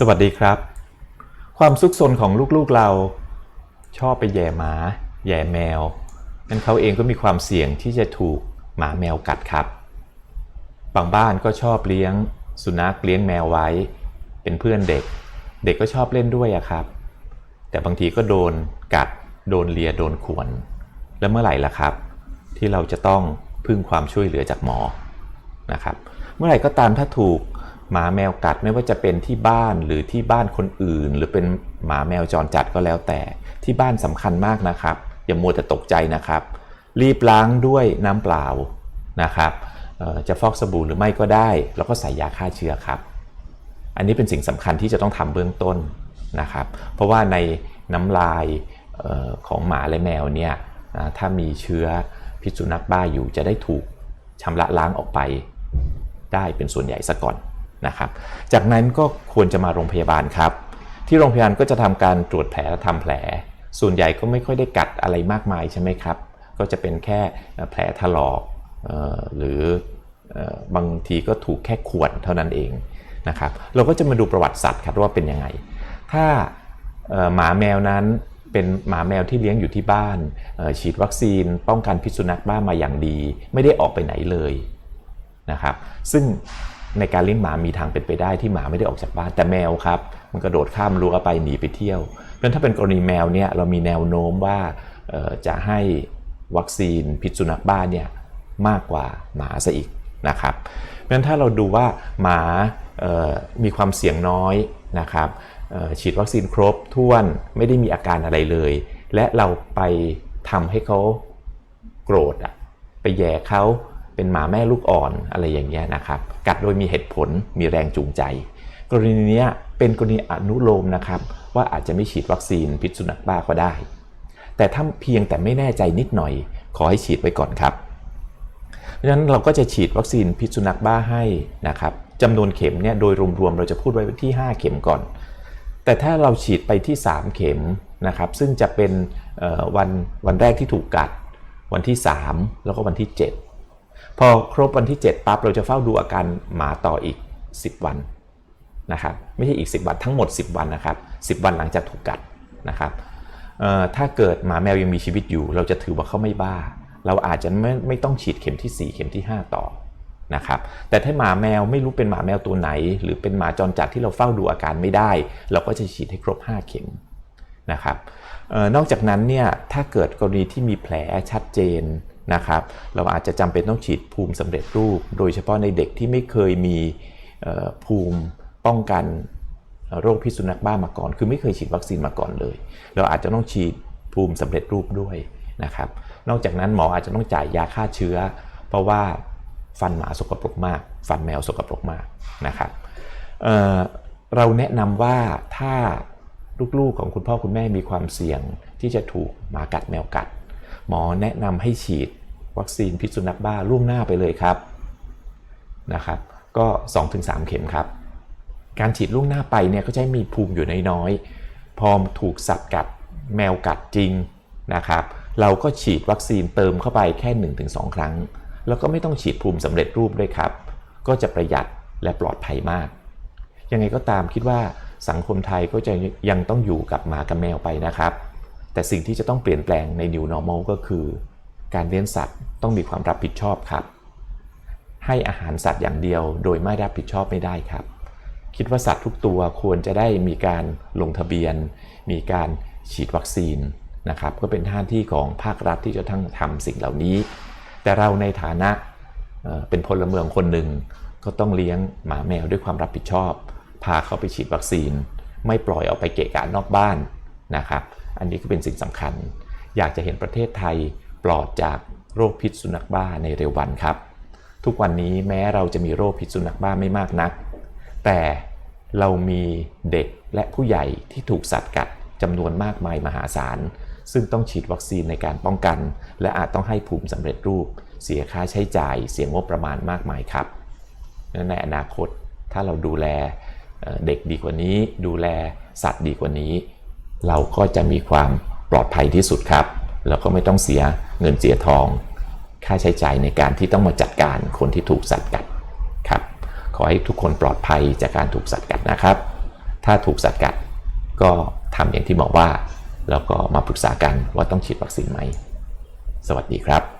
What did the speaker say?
สวัสดีครับ ความซุกซนของลูกๆเรา ชอบไปแย่หมาแย่แมวนั้นเขาเองก็มีความเสี่ยงที่จะถูกหมาแมวกัดครับ บางบ้านก็ชอบเลี้ยง สุนัขเลี้ยงแมวไว้ เป็นเพื่อนเด็ก เด็กก็ชอบเล่นด้วยอะครับ แต่บางทีก็โดนกัด โดนเลียโดนข่วน แล้วเมื่อไหร่ล่ะครับ ที่เราจะต้องพึ่งความช่วยเหลือจากหมอนะครับ เมื่อไหร่ก็ตามถ้าถูก หมาแมวกัดไม่ว่าจะเป็นที่บ้านหรือที่บ้านคนอื่น หรือเป็นหมาแมวจรจัดก็แล้วแต่ ที่บ้านสำคัญมากนะครับ อย่ามัวแต่ตกใจนะครับ รีบล้างด้วยน้ำเปล่านะครับจะฟอกสบู่หรือไม่ก็ได้ แล้วก็ใส่ยาฆ่าเชื้อครับ อันนี้เป็นสิ่งสำคัญที่จะต้องทำเบื้องต้นนะครับ เพราะว่าในน้ำลายออของหมาและแมวเนี่ยถ้ามีเชื้อพิษสุนัขบ้าอยู่จะได้ถูกชำระล้างออกไปได้เป็นส่วนใหญ่ซะก่อน นะครับ จากนั้นก็ควรจะมาโรงพยาบาลครับ ที่โรงพยาบาลก็จะทำการตรวจแผลและทำแผล ส่วนใหญ่ก็ไม่ค่อยได้กัดอะไรมากมายใช่ไหมครับ ก็จะเป็นแค่แผลถลอกหรือบางทีก็ถูกแค่ข่วนเท่านั้นเองนะครับ เราก็จะมาดูประวัติสัตว์ครับว่าเป็นยังไง ถ้าหมาแมวนั้นเป็นหมาแมวที่เลี้ยงอยู่ที่บ้าน ฉีดวัคซีนป้องกันพิษสุนัขบ้ามาอย่างดี ไม่ได้ออกไปไหนเลยนะครับ ซึ่ง ในการเลี้ยงหมามีทางเป็นไปได้ที่หมาไม่ได้ออกจากบ้านแต่แมวครับ มันกระโดดข้ามรั้วไปหนีไปเที่ยวเพราะฉะนั้นถ้าเป็นกรณีแมวเนี่ยเรามีแนวโน้มว่าจะให้วัคซีนพิษสุนัขบ้าเนี่ยมากกว่าหมาซะอีกนะครับเพราะฉะนั้นถ้าเราดูว่าหมามีความเสี่ยงน้อยนะครับฉีดวัคซีนครบถ้วนไม่ได้มีอาการอะไรเลย และเราไปทำให้เขาโกรธอะไปแย่เขา เป็นหมาแม่ลูกอ่อนอะไรอย่างเงี้ยนะครับ กัดโดยมีเหตุผลมีแรงจูงใจ กรณีนี้เป็นกรณีอนุโลมนะครับ ว่าอาจจะไม่ฉีดวัคซีนพิษสุนัขบ้าก็ได้ แต่ถ้าเพียงแต่ไม่แน่ใจนิดหน่อย ขอให้ฉีดไว้ก่อนครับ เพราะฉะนั้นเราก็จะฉีดวัคซีนพิษสุนัขบ้าให้นะครับจำนวนเข็มเนี่ยโดยรวมๆเราจะพูดไว้ที่ 5 เข็มก่อน แต่ถ้าเราฉีดไปที่ 3 เข็มนะครับ ซึ่งจะเป็นวันวันแรกที่ถูกกัด วันที่ 3 แล้วก็วันที่ 7 พอครบวันที่ 7 ปั๊บเราจะเฝ้าดูอาการหมาต่ออีก 10 วันนะครับไม่ใช่อีก 10 วันทั้งหมด 10 วันนะครับ10 วันหลังจากถูกกัดนะครับถ้าเกิดหมาแมวยังมีชีวิตอยู่ เราจะถือว่าเขาไม่บ้า เราอาจจะไม่ไม่ต้องฉีดเข็มที่ 4 เข็มที่ 5 ต่อนะครับแต่ถ้าหมาแมวไม่รู้เป็นหมาแมวตัวไหน หรือเป็นหมาจรจัดที่เราเฝ้าดูอาการไม่ได้ เราก็จะฉีดให้ครบ 5 เข็มนะครับออนอกจากนั้นเนี่ยถ้าเกิดกรณีที่มีแผลชัดเจน นะครับ เราอาจจะจำเป็นต้องฉีดภูมิสำเร็จรูป โดยเฉพาะในเด็กที่ไม่เคยมีภูมิป้องกันโรคพิษสุนัขบ้ามาก่อน คือไม่เคยฉีดวัคซีนมาก่อนเลย เราอาจจะต้องฉีดภูมิสำเร็จรูปด้วยนะครับ นอกจากนั้นหมออาจจะต้องจ่ายยาฆ่าเชื้อ เพราะว่าฟันหมาสกปรกมาก ฟันแมวสกปรกมากนะครับเเราแนะนำว่าถ้าลูกๆของคุณพ่อคุณแม่มีความเสี่ยงที่จะถูกหมากัดแมวกัด หมอแนะนำให้ฉีดวัคซีนพิษสุนัขบ้าล่วงหน้าไปเลยครับนะครับ ก็ 2-3 เข็มครับ การฉีดล่วงหน้าไปเนี่ยก็จะมีภูมิอยู่น้อยๆพอถูกสัตว์กัดแมวกัดจริงนะครับ เราก็ฉีดวัคซีนเติมเข้าไปแค่ 1-2 ครั้ง แล้วก็ไม่ต้องฉีดภูมิสำเร็จรูปด้วยครับ ก็จะประหยัดและปลอดภัยมาก ยังไงก็ตามคิดว่าสังคมไทยก็จะยังต้องอยู่กับหมากับแมวไปนะครับ แต่สิ่งที่จะต้องเปลี่ยนแปลงใน New Normal ก็คือ การเลี้ยงสัตว์ต้องมีความรับผิดชอบครับ ให้อาหารสัตว์อย่างเดียวโดยไม่รับผิดชอบไม่ได้ครับ คิดว่าสัตว์ทุกตัวควรจะได้มีการลงทะเบียน มีการฉีดวัคซีนนะครับก็เป็นหน้าที่ของภาครัฐที่จะทั้งทำสิ่งเหล่านี้ แต่เราในฐานะเป็นพลเมืองคนหนึ่งก็ต้องเลี้ยงหมาแมวด้วยความรับผิดชอบ พาเขาไปฉีดวัคซีน ไม่ปล่อยเอาไปเกะกะนอกบ้านนะครับ อันนี้ก็เป็นสิ่งสำคัญ อยากจะเห็นประเทศไทยปลอดจากโรคพิษสุนัขบ้าในเร็ววันครับ ทุกวันนี้แม้เราจะมีโรคพิษสุนัขบ้าไม่มากนัก แต่เรามีเด็กและผู้ใหญ่ที่ถูกสัตว์กัดจำนวนมากมายมหาศาล ซึ่งต้องฉีดวัคซีนในการป้องกัน และอาจต้องให้ภูมิสำเร็จรูป เสียค่าใช้จ่ายเสียงบประมาณมากมายครับในอนาคตถ้าเราดูแลเด็กดีกว่านี้ ดูแลสัตว์ดีกว่านี้ เราก็จะมีความปลอดภัยที่สุดครับ แล้วก็ไม่ต้องเสียเงินเสียทอง ค่าใช้จ่ายในการที่ต้องมาจัดการคนที่ถูกสัตว์กัดครับ ขอให้ทุกคนปลอดภัยจากการถูกสัตว์กัดนะครับ ถ้าถูกสัตว์กัดก็ทำอย่างที่บอกว่า แล้วก็มาปรึกษากันว่าต้องฉีดวัคซีนไหม สวัสดีครับ